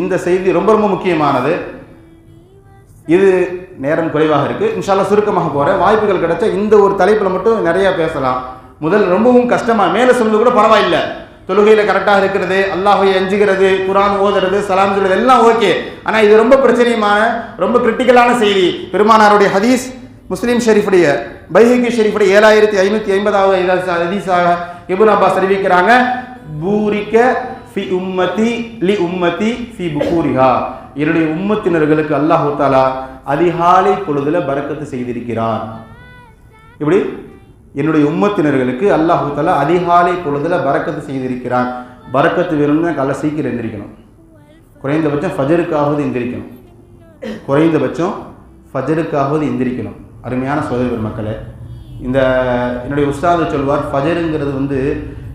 இந்த செய்தி ரொம்ப ரொம்ப முக்கியமானது. இது நேரம் குறைவாக இருக்குது இன்ஷால்லா சுருக்கமாக போகிறேன் வாய்ப்புகள் கிடைச்சா இந்த ஒரு தலைப்பில் மட்டும் நிறையா பேசலாம். முதல் ரொம்பவும் கஷ்டமாக மேலே சொல்றது கூட பரவாயில்லை. தொழுகையில் கரெக்டாக இருக்கிறது அல்லாஹை அஞ்சுகிறது குரான் ஓதுறது சலாம் சொல்றது எல்லாம் ஓகே. ஆனால் இது ரொம்ப பிரச்சனையுமான ரொம்ப கிரிட்டிக்கலான செய்தி. பெருமானாருடைய ஹதீஸ் முஸ்லீம் ஷெரீஃபுடைய பைஹிகி ஷெரீஃபுடைய ஏழாயிரத்தி ஐநூற்றி ஐம்பதாவது ஹதீஸாக இபுன் அப்பாஸ் அறிவிக்கிறாங்க. பூரிக்க ஃபி உம்மதி லி உம்மதி ஃபி புகூரிஹா என்னுடைய உம்மத்தினர்களுக்கு அல்லாஹு தாலா அதிகாலை பொழுதுல பறக்கத்து செய்திருக்கிறார் இப்படி என்னுடைய உம்மத்தினர்களுக்கு அல்லாஹு தாலா அதிகாலை பொழுதுல பறக்கத்து செய்திருக்கிறான். பறக்கத்து வேணும்னா காலைல சீக்கிரம் எந்திரிக்கணும். குறைந்தபட்சம் ஃபஜருக்காவது எந்திரிக்கணும். குறைந்தபட்சம் ஃபஜருக்காவது எந்திரிக்கணும். அருமையான சோதரி பெருமக்களே இந்த என்னுடைய உஸ்தாது சொல்வார் ஃபஜருங்கிறது வந்து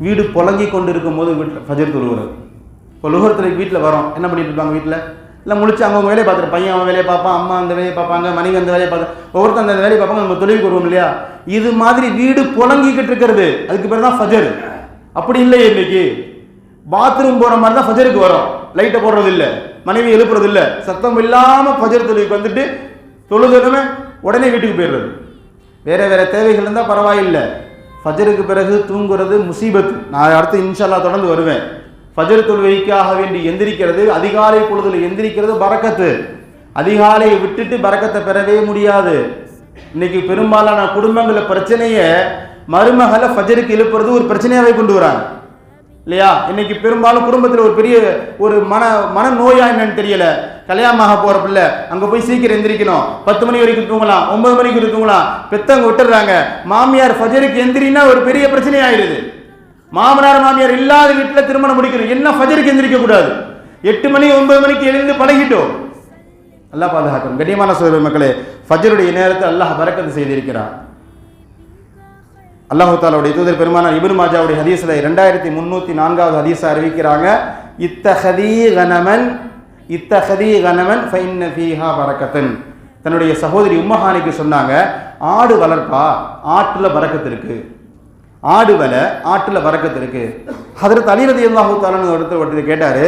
வீடு புழங்கி கொண்டு இருக்கும் போது வீட்டில் ஃபஜர் தொழுகிறது இப்போ லுகரத்தில் வீட்டில் வரோம். என்ன பண்ணிட்டு இருப்பாங்க வீட்டில்? இல்லை முடிச்சு அவங்க வேலையை பார்த்துட்டு பையன் அவன் வேலையை பார்ப்பான் அம்மா அந்த வேலையை பார்ப்பாங்க மனைவி அந்த வேலையை பார்த்து ஒவ்வொருத்தர் அந்த வேலையை பார்ப்பாங்க நம்ம தொழில் வருவோம் இல்லையா? இது மாதிரி வீடு புழங்கிக்கிட்டு இருக்கிறது. அதுக்கு பேர் தான் ஃபஜர் அப்படி இல்லையே இன்னைக்கு. பாத்ரூம் போகிற மாதிரி தான் ஃபஜருக்கு வரும். லைட்டை போடுறது இல்லை. மனைவி எழுப்புறது இல்லை. சத்தம் இல்லாமல் ஃபஜர் தொழுகைக்கு வந்துட்டு தொழுதுமே உடனே வீட்டுக்கு போயிடுறது. வேற வேற தேவைகள் இருந்தால் பரவாயில்லை. ஃபஜருக்கு பிறகு தூங்குறது முசீபத் நான் அடுத்து இன்ஷால்லா தொடர்ந்து வருவேன். ஃபஜர் தொழுகைக்காக வேண்டி எந்திரிக்கிறது அதிகாலை பொழுதுல எந்திரிக்கிறது பறக்கத்து. அதிகாலையை விட்டுட்டு பறக்கத்தை பெறவே முடியாது. இன்னைக்கு பெரும்பாலான குடும்பங்களில் பிரச்சனையை மருமகளை ஃபஜருக்கு எழுப்புறது ஒரு பிரச்சனையாகவே கொண்டு வராங்க. இல்லையா? இன்னைக்கு பெரும்பாலும் குடும்பத்தில் ஒரு பெரிய ஒரு மன மன நோயா என்னன்னு தெரியல. கல்யாணமாக போற பிள்ளை. அங்க போய் சீக்கிரம் எந்திரிக்கணும். பத்து மணி வரைக்கும் தூங்கலாம். ஒன்பது மணிக்கு தூங்கலாம். பெத்தவங்க விட்டுறாங்க மாமியார் ஃபஜருக்கு எந்திரினா ஒரு பெரிய பிரச்சனை ஆயிடுது. மாமனார் மாமியார் இல்லாத வீட்டில் திருமணம் முடிக்கணும். என்ன ஃபஜருக்கு எந்திரிக்க கூடாது? எட்டு மணி ஒன்பது மணிக்கு எழுந்து பழகிட்டோம். அல்லாஹ் பாதுகாக்கணும். கண்ணியமான சோதர மக்களே ஃபஜருடைய நேரத்தை அல்லாஹ் பறக்கத்து செய்திருக்கிறார். அல்லாஹு தாலாவுடைய தூதர் பெருமானார் இபின் மாஜாவுடைய ஹதீஸ்ல ரெண்டாயிரத்தி முந்நூற்றி நான்காவது ஹதீஸை அறிவிக்கிறாங்க. இத்தஹதி கனமன் இத்தகதி கணவன் ஃபைன்ன ஃபீஹா பறக்கத்தன் தன்னுடைய சகோதரி உம்மஹானிக்கு சொன்னாங்க ஆடு வளர்ப்பா ஆற்றில் பறக்கத்து இருக்கு. ஆடு வலை ஆட்டில் பறக்கத்து இருக்கு. அதில் தலிரதி ரதி தாலான்னு ஒருத்தர் ஒருத்தர் கேட்டார்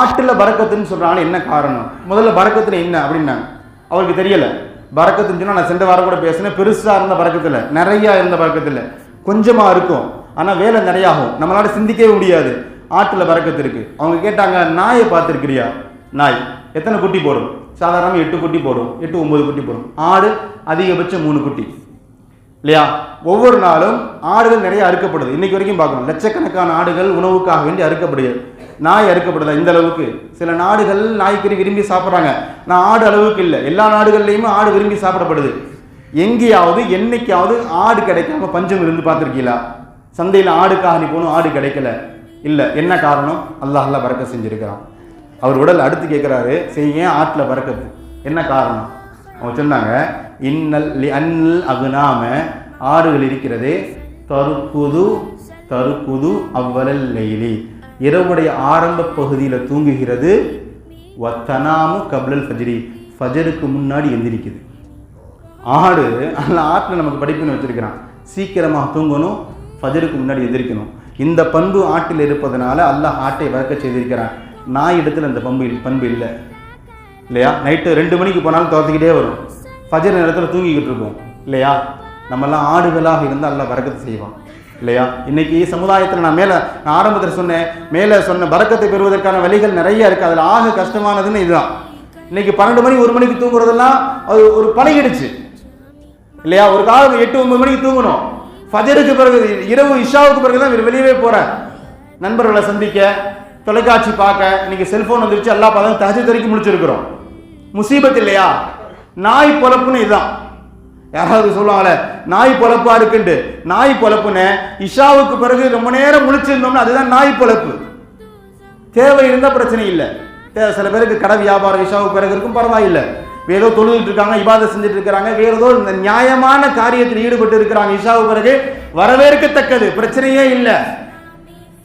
ஆட்டில் பறக்கத்துன்னு சொல்கிறாங்க என்ன காரணம்? முதல்ல பறக்கத்துல என்ன? அப்படின்னாங்க. அவருக்கு தெரியலை. பறக்கத்துன்னு சொன்னால் நான் சென்ற வாரம் கூட பேசினேன் பெருசாக இருந்த பறக்கத்தில் நிறையா இருந்த பறக்கத்தில் கொஞ்சமாக இருக்கும். ஆனால் வேலை நிறையாகும். நம்மளால் நம்மளால சிந்திக்கவே முடியாது. ஆட்டில் பறக்கத்து இருக்கு. அவங்க கேட்டாங்க நாயை பார்த்துருக்கிறியா? நாய். எத்தனை குட்டி போடும்? சாதாரணமாக எட்டு குட்டி போடும். எட்டு ஒம்பது குட்டி போடும். ஆடு அதிகபட்சம் மூணு குட்டி. இல்லையா? ஒவ்வொரு நாளும் ஆடுகள் நிறைய அறுக்கப்படுது. இன்னைக்கு வரைக்கும் பார்க்கணும். லட்சக்கணக்கான ஆடுகள் உணவுக்காக வேண்டி அறுக்கப்படுகிறது. நாய் அறுக்கப்படுதா? இந்த அளவுக்கு. சில நாடுகள் நாய்க்கறி விரும்பி சாப்பிட்றாங்க. நான் ஆடு அளவுக்கு இல்லை. எல்லா நாடுகள்லையுமே ஆடு விரும்பி சாப்பிடப்படுது. எங்கேயாவது என்னைக்காவது ஆடு கிடைக்காம பஞ்சம் இருந்து பார்த்துருக்கீங்களா? சந்தையில் ஆடுக்காக நீ போகணும் ஆடு கிடைக்கல. இல்லை. என்ன காரணம்? அல்லாஹ் பறக்க செஞ்சுருக்கிறான். அவர் உடல் அடுத்து கேட்குறாரு சரி ஏன் ஆற்றில் பறக்கத்து என்ன காரணம்? அவங்க சொன்னாங்க இன்னல் அன்னல் அகுனாம ஆறுகள் இருக்கிறது தருக்குது தருக்குது அவ்வளல் லெய்லி. இரவுடைய ஆரம்ப பகுதியில் தூங்குகிறது வத்தனாமு கப்லல் ஃபஜ்ரி. ஃபஜருக்கு முன்னாடி எந்திரிக்குது. ஆடு அந்த ஆட்டில் நமக்கு படிப்புன்னு வச்சிருக்கிறான். சீக்கிரமாக தூங்கணும் ஃபஜருக்கு முன்னாடி எந்திரிக்கணும். இந்த பண்பு ஆட்டில் இருப்பதனால அல்லாஹ் ஆட்டை வளர்க்க செய்திருக்கிறான். நாய் இடத்துல அந்த பம்பு பண்பு இல்லை. இல்லையா? நைட்டு ரெண்டு மணிக்கு போனாலும் துரத்துக்கிட்டே வரும். ஃபஜர் நேரத்தில் தூங்கிக்கிட்டு இருப்போம். இல்லையா? நம்மெல்லாம் ஆடுகளாக இருந்தால் நல்லா வரக்கத்தை செய்வான். இல்லையா? இன்னைக்கு சமுதாயத்தில் நான் மேலே நான் ஆரம்பத்தில் சொன்னேன் மேலே சொன்ன வரக்கத்தை பெறுவதற்கான வழிகள் நிறைய இருக்குது அதில் ஆக கஷ்டமானதுன்னு இதுதான். இன்னைக்கு பன்னெண்டு மணி ஒரு மணிக்கு தூங்குறதெல்லாம் அது ஒரு பழகிடுச்சு. இல்லையா? ஒரு காலம் எட்டு ஒன்பது மணிக்கு தூங்கணும். ஃபஜருக்கு பிறகு இரவு இஷாவுக்கு பிறகு தான் வெளியவே போகிறேன் நண்பர்களை சந்திக்க தொலைக்காட்சி பார்க்க இன்னைக்கு செல்போன் வந்துருச்சு எல்லா பார்த்தா தஹஜத் வரைக்கும் முடிச்சிருக்கிறோம். முசீபத் இல்லையா? நாய் பொழப்புன்னு இதுதான். யாராவது சொல்லுவாங்களே நாய் பொழப்பா இருக்குன்ட்டு. நாய் பொழப்புன்னு இஷாவுக்கு பிறகு ரொம்ப நேரம் முழிச்சிருந்தோம்னா அதுதான் நாய் பொழப்பு. தேவை இருந்தால் பிரச்சனை இல்லை. தேவை சில பேருக்கு கடை வியாபாரம் இஷாவுக்கு பிறகு இருக்கும் பரவாயில்லை. வேற ஏதோ தொழுதுட்டு இருக்காங்க இபாதை செஞ்சுட்டு இருக்கிறாங்க வேற ஏதோ இந்த நியாயமான காரியத்தில் ஈடுபட்டு இருக்கிறாங்க இஷாவுக்கு பிறகு. வரவேற்கத்தக்கது பிரச்சனையே இல்லை.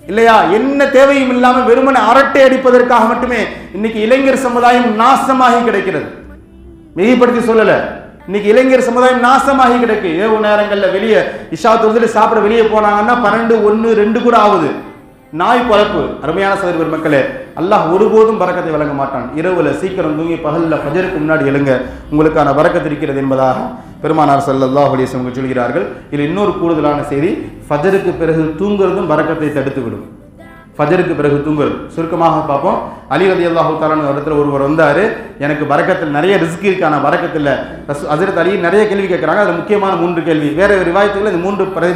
இல்லையா? என்ன தேவையும் இல்லாமல் வெறுமனை அரட்டை அடிப்பதற்காக மட்டுமே இன்னைக்கு இளைஞர் சமுதாயம் நாசமாகி கிடைக்கிறது. மிகைப்படுத்தி சொல்லல. இன்னைக்கு இளைஞர் சமுதாயம் நாசமாகி கிடைக்கு. இரவு நேரங்களில் வெளியே இஷா தொழுதுல சாப்பிட வெளியே போனாங்கன்னா பன்னெண்டு ஒன்று ரெண்டு கூட ஆகுது. நாய் பழப்பு அருமையான சதவீத மக்களே அல்லாஹ் ஒருபோதும் பறக்கத்தை வழங்க மாட்டான். இரவுல சீக்கிரம் தூங்கி பகலில் பஜருக்கு முன்னாடி எழுங்க. உங்களுக்கான பறக்கத்து இருக்கிறது என்பதாக பெருமானார் ஸல்லல்லாஹு அலைஹி சொல்கிறார்கள் இதில் இன்னொரு கூடுதலான செய்தி ஃபஜருக்கு பிறகு தூங்குறதும் பறக்கத்தை தடுத்து விடும் ஃபஜருக்கு பிறகு தூங்குறது. சுருக்கமாக பார்ப்போம். அலி அலி அல்லாஹு தாலான இடத்துல ஒருவர் வந்தார் எனக்கு வரக்கத்தில் நிறைய ரிஸ்க் இருக்கான வரக்கத்தில் ஹசரத் அலி நிறைய கேள்வி கேட்குறாங்க அது முக்கியமான மூன்று கேள்வி. வேறு ஒரு ரிவாயத்துக்குள்ள இந்த மூன்று பரி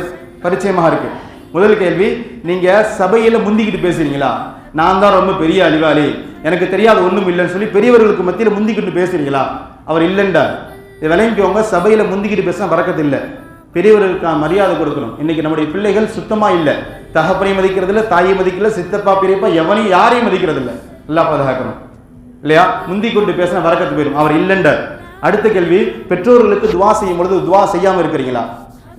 பரிச்சயமாக இருக்குது முதல் கேள்வி நீங்கள் சபையில் முந்திக்கிட்டு பேசுறீங்களா? நான் தான் ரொம்ப பெரிய அழிவாளி எனக்கு தெரியாத ஒன்றும் இல்லைன்னு சொல்லி பெரியவர்களுக்கு மத்தியில் முந்திக்கிட்டு பேசுறீங்களா? அவர் இல்லைன்றார். இதை விளங்கிக்கோங்க சபையில் முந்திக்கிட்டு பேசினா வரக்கத்து இல்லை பெரியவர்களுக்கு மரியாதை கொடுக்கணும். இன்னைக்கு நம்முடைய பிள்ளைகள் சுத்தமாக இல்லை. தகப்பனை மதிக்கிறது இல்லை தாயை மதிக்கல சித்தப்பா பெரியப்பா எவனையும் யாரையும் மதிக்கிறது இல்லை எல்லாம் பாதுகாக்கணும். இல்லையா? முந்தி கொண்டு பேசினா வரக்கத்து போயிடும். அவர் இல்லைன்றார் அடுத்த கேள்வி பெற்றோர்களுக்கு துவா செய்யும் பொழுது துவா செய்யாமல் இருக்கிறீங்களா?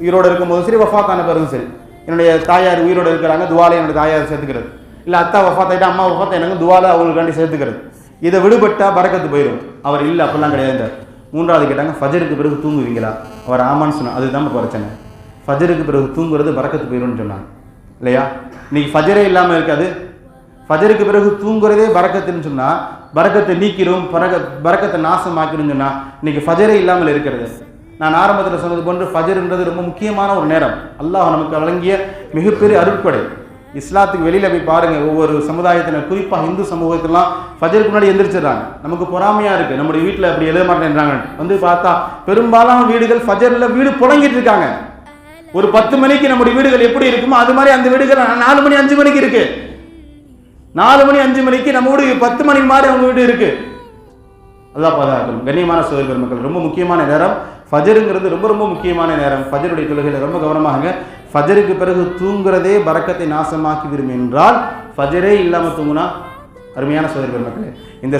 உயிரோடு இருக்கும்போது சரி வஃபாத்தான பிறகும் சரி. என்னுடைய தாயார் உயிரோட இருக்கிறாங்க துவாலை என்னுடைய தாயார் சேர்த்துக்கிறது. இல்லை அத்தா வஃபாத்தாயிட்டா அம்மா வஃபாத்தா எனக்கு துவாலை அவங்களுக்காண்டி சேர்த்துக்கிறது. இதை விடுபட்டா பறக்கத்து போயிடும். அவர் இல்லை அப்படிலாம் கிடையாது. மூன்றாவது கேட்டாங்க ஃபஜருக்கு பிறகு தூங்குவீங்களா? அவர் ஆமான்னு சொன்னார் அதுதான் பிரச்சனை. ஃபஜருக்கு பிறகு தூங்குறது பறக்கத்து போயிடும்னு சொன்னாங்க. இல்லையா? இன்னைக்கு ஃபஜரே இல்லாமல் இருக்காது. ஃபஜருக்கு பிறகு தூங்குறதே பறக்கத்துன்னு சொன்னால் பறக்கத்தை நீக்கிடும் பறக்க பறக்கத்தை நாசமாக்கிடும் சொன்னால் இன்னைக்கு ஃபஜரே இல்லாமல் இருக்கிறது. நான் ஆரம்பத்தில் சொன்னது போன்று ஃபஜர்ன்றது ரொம்ப முக்கியமான ஒரு நேரம். அல்லாஹ் நமக்கு வழங்கிய மிகப்பெரிய அருட்படை இஸ்லாத்துக்கு வெளியில போய் பாருங்க ஒவ்வொரு சமுதாயத்தினர் குறிப்பா இந்து சமூகத்திலாம் ஃபஜருக்கு முன்னாடி எந்திரிச்சிடுறாங்க. நமக்கு பொறாமையா இருக்கு. நம்முடைய வீட்டில் அப்படி எழுத மாட்டேன்றாங்க வந்து பார்த்தா பெரும்பாலான வீடுகள் ஃபஜரில் வீடு புழங்கிட்டு இருக்காங்க. ஒரு பத்து மணிக்கு நம்முடைய வீடுகள் எப்படி இருக்குமோ அது மாதிரி அந்த வீடுகள் நாலு மணி அஞ்சு மணிக்கு இருக்கு. நாலு மணி அஞ்சு மணிக்கு நம்ம வீடு பத்து மணி மாதிரி அவங்க வீடு இருக்கு. அல்லாஹ் பாதுகாக்கணும் கண்ணியமான சோதரி பெருமக்கள் ரொம்ப முக்கியமான நேரம். ஃபஜருங்கிறது ரொம்ப ரொம்ப முக்கியமான நேரம். ஃபஜருடைய தொழுகையில் ரொம்ப கவனமாகுங்க. ஃபஜருக்கு பிறகு தூங்குறதே பறக்கத்தை நாசமாக்கி விடும் என்றால் ஃபஜரே இல்லாமல் தூங்குனா அருமையான சோதரி பெருமக்களே இந்த